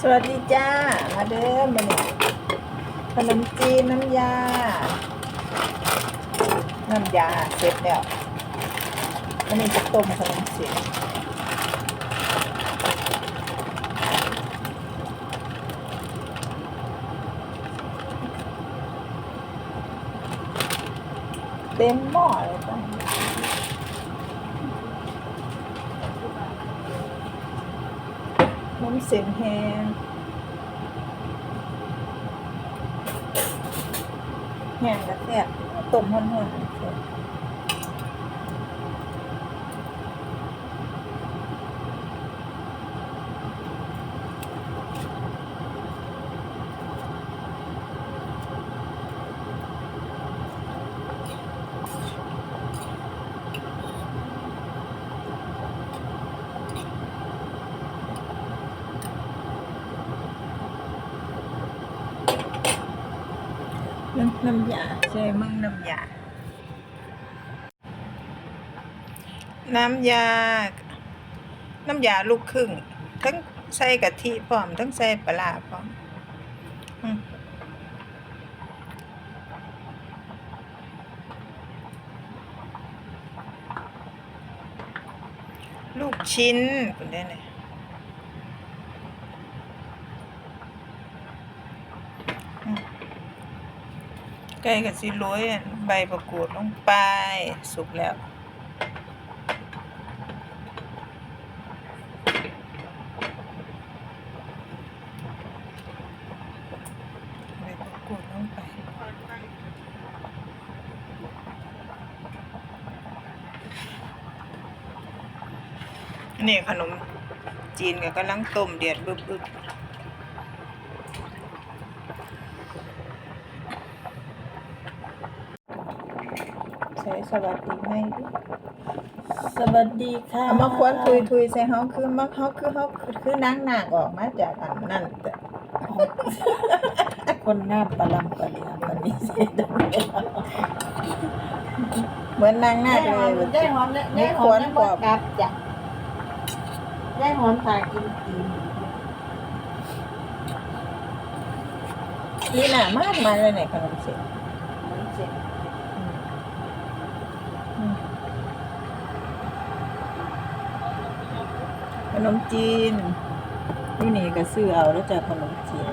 สวัสดีจ้า มาเด้อมาเนี่ยขนมจีนน้ำยา น้ำยาเสร็จแล้วอันนี้จะต้มขนมจีนเต็มหม้อเลยจ้ะ น้ำเสียงแห้งแห้งกระแทกต้มห้อนๆ น้ำน้ำยาใช่มั่งน้ำยา น้ำยา น้ำยาลูกครึ่ง ทั้งใส่กะทิพร้อม ทั้งใส่ปลาพร้อมลูกชิ้นคุณได้เนี่ยอืม ไก่กับสิโรยอันใบประกูดลงไป สุกแล้วใบประกูดลงไปนี่ขนมจีนก็กำลังต้มเดือดบึบบึบ สวัสดีไหมดิสวัสดีค่ะเอามาควนทุยทุยใส่เฮาคือมาเฮาคือเฮาคือนางนางออกมาจากอันนั่นแต่คนหน้าปลาลำปลาเลียวันนี้เสร็จแล้วเหมือนนางนาคเลยได้หอมได้หอมได้หอมกลับจ้ะได้หอมตากินกินนี่น่ะมากมายเลยเนี่ยขนมเส้น ขนมจีนนี่นี่ก็ซื้อเอาแล้วจากขนมจีน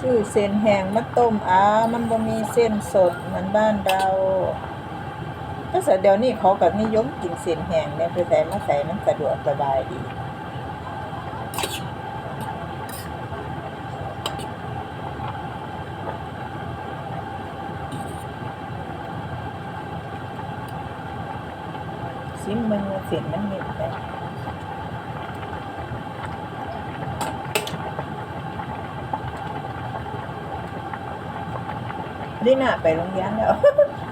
ซื้อเส้นแห้งมาต้มอ้ามันบ่มีเส้นสดเหมือนบ้านเราก็สเดี๋ยวนี้เขาก็นิยมกินเส้นแห้งเนี่ยไปใส่มาใส่มันสะดวกสบายดี ซิมันเสียงมันเห็นแต่ได้หน้าไปโรงเรียนแล้ว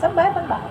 สบายสบาย